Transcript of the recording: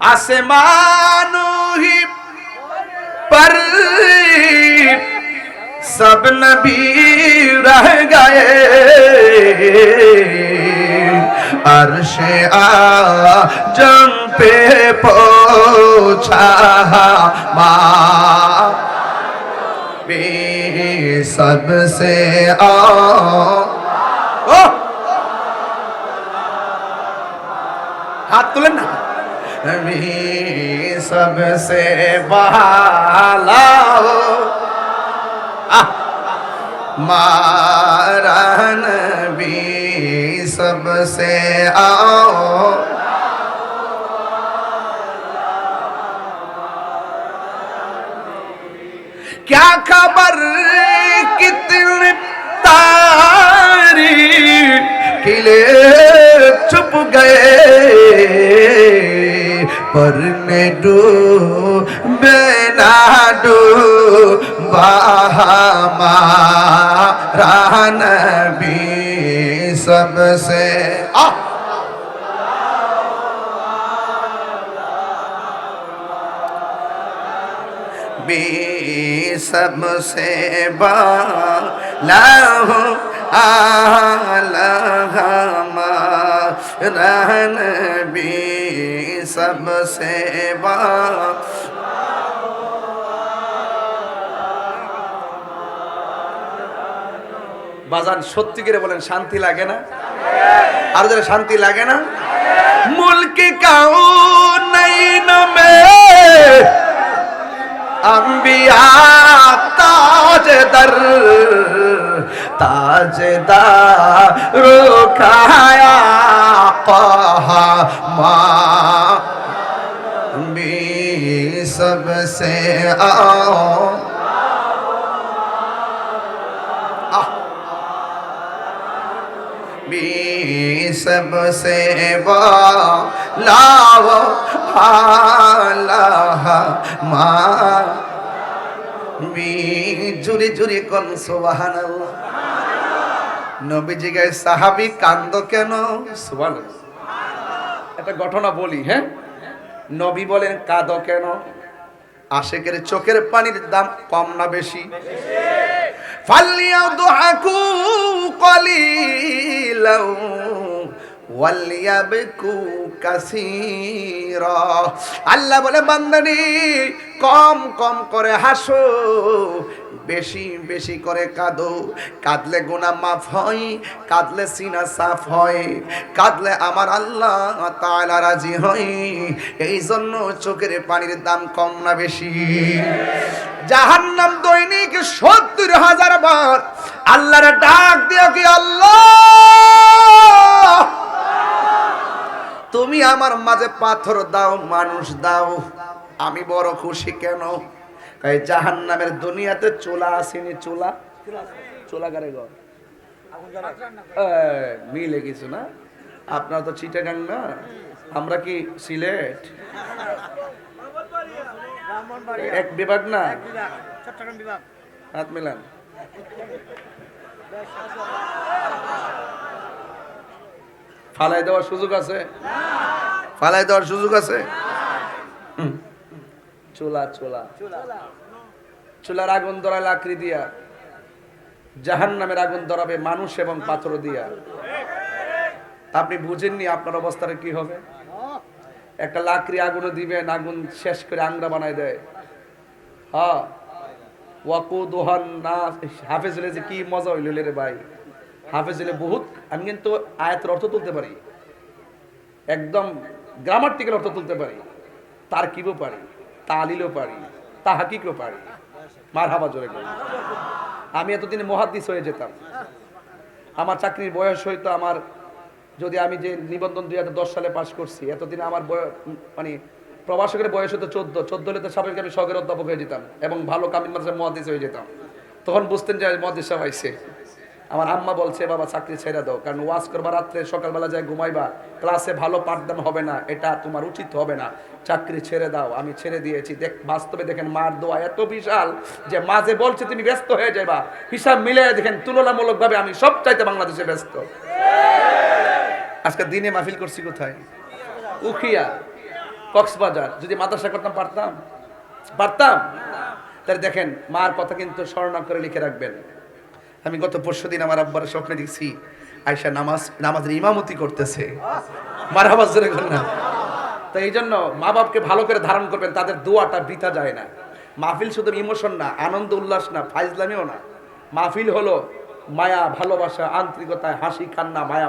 आसमान ही पर सब नबी रह गए। अर्श जम पे पोछा माँ सबसे आ। हाथ तुलन ना। भी सबसे बहाला मारन भी सबसे आओ। क्या खबर कितने तारी किले छुप गए? पर ने डू बेना डू बाहमा नबी सबसे आ भी सबसे बाला हो आला रहन भी सबसे बा বাজান সত্যি করে বলেন শান্তি লাগে না আর যারা শান্তি লাগে না মুলকি কাউ নাই নমে अंबिया ताजदर ताजदार रुखाया पाहा माँ मी सबसे आओ मी सबसे लाव आला माँ मी जुरी जुरी कौन सुबह अल्लाह নবীজি গায়ে, সাহাবী, কান্দ কেন? একটা ঘটনা বলি হ্যাঁ? নবী বলেন, কাঁদ কেন? আশেকের চোখের পানির দাম কম না বেশি? ফালিয়াদহাকু কলিলাও, ওয়ালিয়াবকু কাসীরা। আল্লাহ বলে, বান্দানি, কম কম করে হাসো। বেশি বেশি করে কাঁদো। কাঁদলে গোনা মাফ হয়, কাঁদলে সিনা সাফ হয়, কাঁদলে আমার আল্লাহ তাআলা রাজি হয়। এই জন্য চোখের পানির দাম কম না বেশি। জাহান্নাম দৈনিক সত্তর হাজার বার আল্লাহর ডাক দিও কি আল্লাহ? তুমি আমার মাঝে পাথর দাও, মানুষ দাও। আমি বড় খুশি কেন? এই জাহান নামের দুনিয়াতে চোলা আসেনি চোলা? চোলা কারে গো এই, মিলে কিছু না? আপনার তো চিটাগাং না? আমরা কি সিলেট? এক বিভাগ না? হাত মিলান। ফালাই দেওয়ার সুযোগ আছে? ফালাই দেওয়ার সুযোগ আছে। চুলা চুলা। চুলার আগুন ধরা লাকড়ি দিয়া। জাহান নামের আগুন ধরাবে মানুষ এবং পাথর দিয়া। আপনি বুঝেননি আপনার অবস্থাটা কি হবে? একটা লাকড়ি আগুনে দিবেন, আগুন শেষ করে আংরা বানায় দেয়। হ্যাঁ। ওয়াকুদুহান না হাফেজ যে কি মজা হইল রে ভাই। হাফেজ হলে বহুত আমি কিন্তু আয়াতের অর্থ তুলতে পারি। একদম গ্রামার্টিক্যাল অর্থ তুলতে পারি। তার কিবও পারি তালিলও পারি, তাহাকিকও পারি। মার হাবা জোরে করি আমি এতদিনে মহাদ্দিস হয়ে যেতাম। আমার চাকরির বয়স হইতো আমার, যদি আমি যে নিবন্ধন দুই হাজার দশ সালে পাশ করছি, এতদিন আমার বয়স মানে প্রবাসকের বয়স হতো চোদ্দ চোদ্দ হলে তো স্বাভাবিক আমি শখের অধ্যাপক হয়ে যেতাম এবং ভালো কামিন মাদ্রাসায় মহাদিস হয়ে যেতাম। তখন বুঝতেন যে মহাদিস সাহেব আইসে। আমার আম্মা বলছে, বাবা, চাকরি ছেড়ে দাও, কারণ ওয়াজ করবা রাত্রে, সকালবেলা যায় ঘুমাইবা, ক্লাসে ভালো পাঠদান হবে না, এটা তোমার উচিত হবে না। চাকরি ছেড়ে দাও, আমি ছেড়ে দিয়েছি। দেখ, বাস্তবে দেখেন, মার দোয়া এত বিশাল যে মাঝে বলছে, তুমি ব্যস্ত হয়ে যাবা হিসাব মিলে দেখেন, তুলনামূলকভাবে আমি সব চাইতে বাংলাদেশে ব্যস্ত। আজকে দিনে মাহফিল করছি কোথায়? উখিয়া, কক্সবাজার। যদি মাদ্রাসা করতাম, পারতাম? পারতাম? তাহলে দেখেন, মার কথা কিন্তু স্মরণ করে লিখে রাখবেন। আমি গত পরশু দিন আমার আব্বার স্বপ্নে দেখছি আয়সা নামাজ, নামাজের ইমামতি করতেছে। মারাবাজ জোরে না। তো এই জন্য মা বাপকে ভালো করে ধারণ করবেন, তাদের দোয়াটা বৃথা যায় না। মাহফিল শুধু ইমোশন না, আনন্দ, উল্লাস না, ফাইজলামিও না। মাহফিল হলো মায়া, ভালোবাসা আন্তরিকতায় হাসি, কান্না, মায়া।